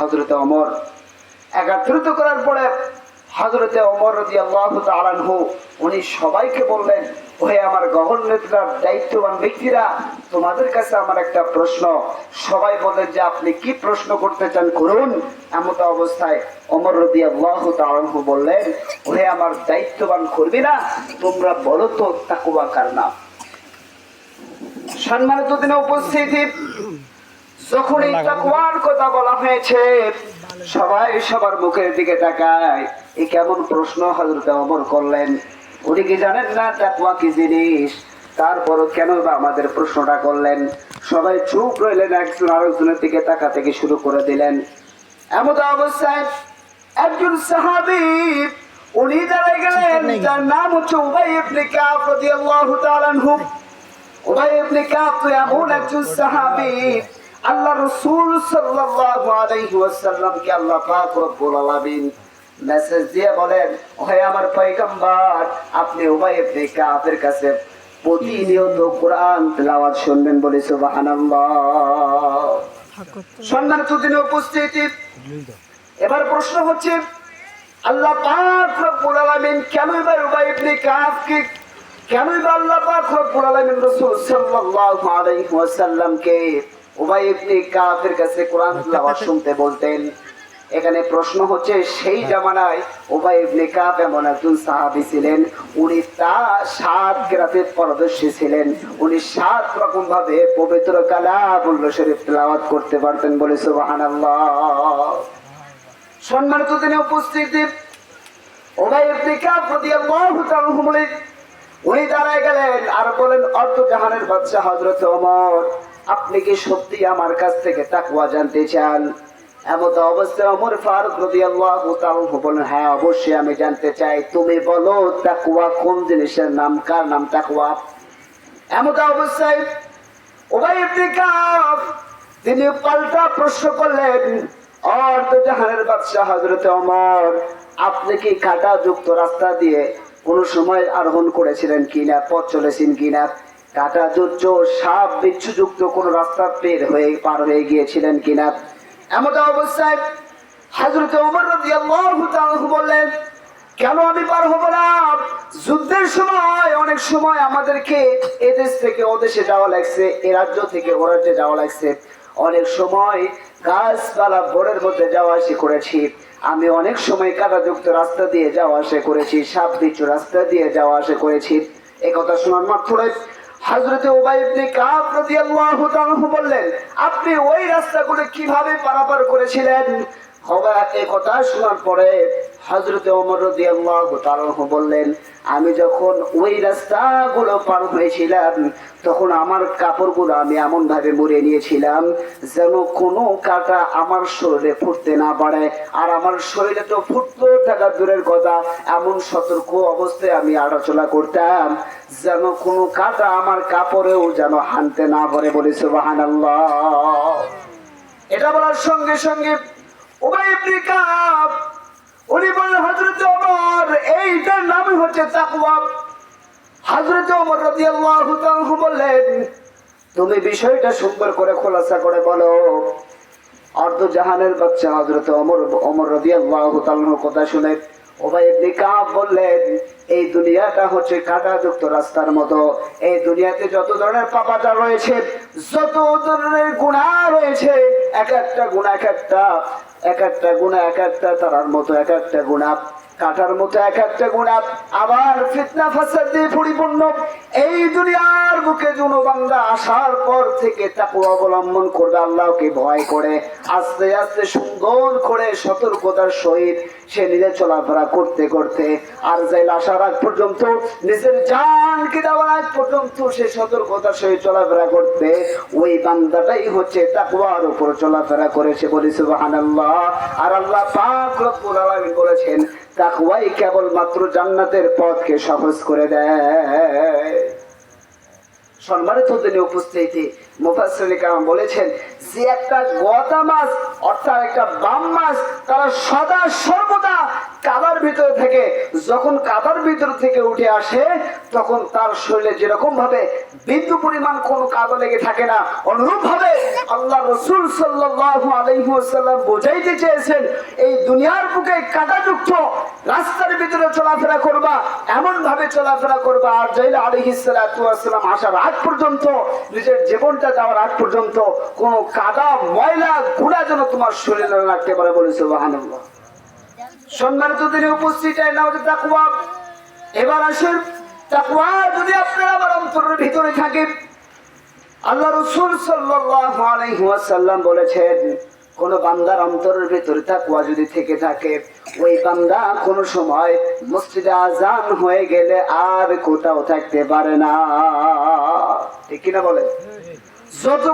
হজরতে অমর একাত্রিত করার পরে হজরতে অমর রদি আল্লাহ তালানহু উনি সবাইকে বললেন, ওহে আমার গভর্নরের দায়িত্ববান ব্যক্তিরা, তোমাদের কাছে আমার একটা প্রশ্ন। সবাই বললেন যে, আপনি কি প্রশ্ন করতে চান করুন? এমত অবস্থায় অমর রদি আল্লাহ তালানহু বললেন, ওহে আমার দায়িত্ববান করবি না তোমরা বলো তো তাকুয়া কার নাম? সম্মানিত দিনে উপস্থিতি যখন এই তাকওয়ার কথা বলা হয়েছে সবাই সবার মুখের দিকে তাকায়। এই কেমন প্রশ্ন হজরত অমর করলেন? উনি কি জানেন না তাকওয়া কি জিনিস? তারপরও কেন বা আমাদের প্রশ্নটা করলেন? সবাই চুপ রইলেন একজন আরেকজনের দিকে তাকা থেকে শুরু করে দিলেন। এমন অবস্থায় একজন সাহাবী উনি দাঁড়ায় গেলেন যার নাম হচ্ছে উবাই ইবনে কাব রাদিয়াল্লাহু তাআলা আনহু। উবাই ইবনে কাব তো এমন একজন সাহাবী আল্লাহ রাসূল সাল্লাল্লাহু আলাইহি ওয়াসাল্লামকে আল্লাহ পাক রব্বুল আলামিন মেসেজ দিয়ে বলেন, ওহে আমার পয়গম্বর, আপনি উবাই ইবনে কাবের কাছে প্রতিনিয়ত কোরআন তেলাওয়াত শুনবেন বলে সুবহানাল্লাহ। উপস্থিতি। এবার প্রশ্ন হচ্ছে, আল্লাহ পাক রব্বুল আলামিন কেন এবার উবাই ইবনে কাবকে কেন এবার আল্লাহ পাক রব্বুল আলামিন রাসূল সাল্লাল্লাহু আলাইহি ওয়াসাল্লামকে উবাই ইবনে কাবের কাছে কোরআন তেলাওয়াত শুনতে বলতেন এখানে প্রশ্ন হচ্ছে সেই জামানায় উবাই ইবনে কাব এমন একজন সাহাবী ছিলেন উনি তা সাত গ্রাফে পারদর্শী ছিলেন উনি সাত রকম ভাবে পবিত্র কালামুল্লাহ শরীফ তেলাওয়াত করতে পারতেন বলে সুবহানাল্লাহ। সম্মানিত তিনি উপস্থিতি ওবাই ইবনে কাব রাদিয়াল্লাহু তাআলা উনি দাঁড়ায় গেলেন আর বলেন অর্ধ জাহানের বাদশা হযরত ওমর। আপনি কি সত্যি আমার কাছ থেকে তাকুয়া জানতে চান? এমন অবস্থায় ওমর ফারুক রাদিয়াল্লাহু তাআলা বলেন হ্যাঁ অবশ্যই আমি জানতে চাই। তুমি বলো, তাকওয়া কোন জিনিসের নাম? কার নাম তাকওয়া? এমন অবস্থায় কাব তিনি পাল্টা প্রশ্ন করলেন, অর্ধ জাহানের বাদশাহ হজরত অমর আপনি কি কাটা যুক্ত রাস্তা দিয়ে কোন সময় আরোহণ করেছিলেন কিনা, পথ চলেছেন কিনা? কাটা যুক্ত সাপ বিচ্ছু যুক্ত কোন রাস্তা পের হয়ে পার হয়ে গিয়েছিলেন কিনা? এমন অবস্থায় হজরত তাআলা বললেন, কেন আমি পার হব না? যুদ্ধের সময়, অনেক সময় আমাদেরকে এদেশ থেকে ওদেশে যাওয়া লাগছে, এ রাজ্য থেকে ও রাজ্যে যাওয়া লাগছে। অনেক সময় গাছপালা বোর্ডের মধ্যে যাওয়া আসি করেছি। আমি অনেক সময় কাদাযুক্ত রাস্তা দিয়ে যাওয়া আসা করেছি, সাপ বিচ্ছু রাস্তা দিয়ে যাওয়া আসা করেছি। একথা শোনার মাত্রই হজরতে ওবাই ইবনে কাব রাদিয়াল্লাহু তাআলা বললেন, আপনি ওই রাস্তাগুলো কীভাবে পারাপার করেছিলেন? হবে এই কথা শোনার পরে হজরতে রাদিয়াল্লাহু তাআলা বললেন, আমি যখন ওই রাস্তাগুলো পার হয়েছিলাম, তখন আমার কাপড়গুলো আমি এমন ভাবে মুড়ে নিয়েছিলাম যেন কোনো কাটা আমার শরীরে ফুটতে না পারে। আর আমার শরীরে তো ফুটতে থাকা দূরের কথা, এমন সতর্ক অবস্থায় আমি আড়াচলা করতাম যেন কোনো কাটা আমার কাপড়েও যেন হানতে না পারে বলে সুবহানাল্লাহ। এটা বলার সঙ্গে সঙ্গে ইবনে কাব উনি বললেন, হযরত ওমর, এইটার নামই হচ্ছে তাকওয়া। হযরত ওমর রাদিয়াল্লাহু তাআলা বললেন, তুমি বিষয়টা সুন্দর করে খোলাসা করে বলো। অর্ধ জাহানের বাচ্চা হযরত ওমর ওমর রাদিয়াল্লাহু তাআলার কথা শুনে ওবাই ইবনে কাব বললেন, এই দুনিয়াটা হচ্ছে কাঁটাযুক্ত রাস্তার মতো। এই দুনিয়াতে যত ধরনের পাপাটা রয়েছে, যত ধরনের গুণা রয়েছে এক একটা গুণা এক একটা এক একটা গুণা এক একটা তারার মতো এক একটা গুণা কাটার মতো এক একটা গুণা আবার ফিতনা ফাসাদ দিয়ে পরিপূর্ণ। এই দুনিয়ার বুকে জুনো জনবাংলা আসার পর থেকে তাকে অবলম্বন করবে আল্লাহকে ভয় করে, আস্তে আস্তে সুন্দর করে সতর্কতার সহিত সে নিজে চলাফেরা করতে করতে আর যাই আসার আগ পর্যন্ত, নিজের জানকে দেওয়ার আগ পর্যন্ত সে সতর্কতার সহিত চলাফেরা করতে ওই বান্দাটাই হচ্ছে তাকওয়ার উপর চলাফেরা করেছে বলে, সুবহানাল্লাহ। আর আল্লাহ পাক বলেছেন, তাকওয়াই কেবলমাত্র জান্নাতের পথকে সহজ করে দেয়। সম্মানিত দিনে উপস্থিতি মুফাসসিরিন কারণ বলেছেন, যে একটা গদা মাছ, অর্থাৎ একটা বাম মাছ, তারা সদা সর্বদা ভিতর থেকে, যখন কাদার ভিতর থেকে উঠে আসে, তখন তার শরীরে যেরকম ভাবে বিন্দু পরিমাণ কোন কাদা লেগে থাকে না, অনুরূপ ভাবে আল্লাহ রসুল আলাইহি বোঝাইতে চেয়েছেন, এই দুনিয়ার বুকে কাদাযুক্ত রাস্তার ভিতরে চলাফেরা করবা, এমন ভাবে চলাফেরা করবা, আর জাইলা আলাইহিস সালাতু আসার আগ পর্যন্ত, নিজের জীবনটা যাওয়ার আগ পর্যন্ত কোনো কাদা, ময়লা, গুণা যেন তোমার শরীরে লাগতে পারে বলে সুবহানাল্লাহ। সম্মানিত দিনে উপস্থিত এবার যদি আপনার অন্তরের ভিতরে থাকে, আল্লাহ রসুল ওয়াসাল্লাম বলেছেন, কোন বান্দার অন্তরের ভিতরে তাকওয়া যদি থেকে থাকে, ওই বান্দা কোন সময় মসজিদে আজান হয়ে গেলে আর কোথাও থাকতে পারে না। ঠিক কিনা বলে যত